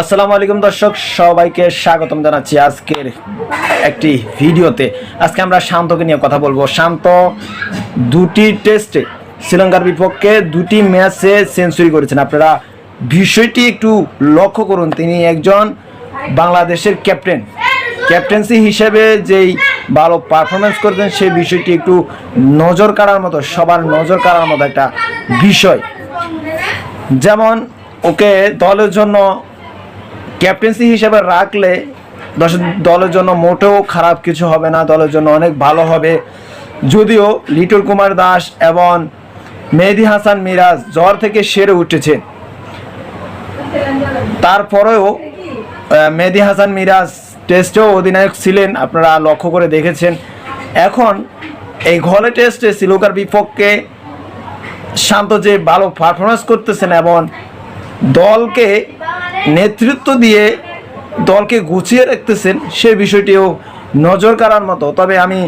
আসসালামু আলাইকুম দর্শক, সবাইকে স্বাগতম জানাচ্ছি আজকের একটি ভিডিওতে। আজকে আমরা শান্তকে নিয়ে কথা বলব। শান্ত, দুটি টেস্টে শ্রীলঙ্কার বিপক্ষে দুটি ম্যাচে সেঞ্চুরি করেছেন। আপনারা বিষয়টি একটু লক্ষ্য করুন। তিনি একজন বাংলাদেশের ক্যাপ্টেন। ক্যাপ্টেন্সি হিসেবে যেই ভালো পারফরমেন্স করেছেন সেই বিষয়টি একটু নজর কাড়ার মতো, সবার নজর কাড়ার মতো একটা বিষয়। যেমন ওকে দলের জন্য ক্যাপ্টেন্সি হিসেবে রাখলে দলের জন্য মোটেও খারাপ কিছু হবে না, দলের জন্য অনেক ভালো হবে। যদিও লিটল কুমার দাস এবং মেহেদি হাসান মিরাজ জ্বর থেকে সেরে উঠেছে। তারপরেও মেহেদি হাসান মিরাজ টেস্টেও অধিনায়ক ছিলেন, আপনারা লক্ষ্য করে দেখেছেন। এখন এই ঘরে টেস্টে শ্রীলঙ্কার বিপক্ষে শান্ত যে ভালো পারফরমেন্স করতেছেন এবং দলকে নেতৃত্ব দিয়ে দলকে গুছিয়ে রাখতেছেন, সে বিষয়টিও নজর কাড়ার মতো। তবে আমি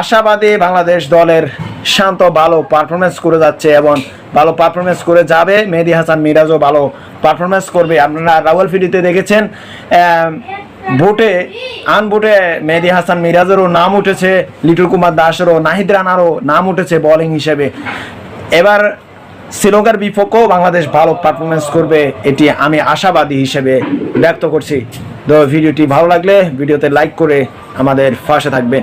আশাবাদী বাংলাদেশ দলের শান্ত, ভালো পারফরমেন্স করে যাচ্ছে এবং ভালো পারফরমেন্স করে যাবে। মেহেদি হাসান মিরাজও ভালো পারফরমেন্স করবে। আপনারা রাওয়ালফিডিতে দেখেছেন ভোটে, আন ভোটে মেহেদি হাসান মিরাজেরও নাম উঠেছে, লিটল কুমার দাসেরও, নাহিদ রানারও নাম উঠেছে বোলিং হিসেবে। এবার শ্রীলঙ্কার বিপক্ষেও বাংলাদেশ ভালো পারফরমেন্স করবে, এটি আমি আশাবাদী হিসেবে ব্যক্ত করছি। তো ভিডিওটি ভালো লাগলে, ভিডিওতে লাইক করে আমাদের ফাঁসে থাকবেন।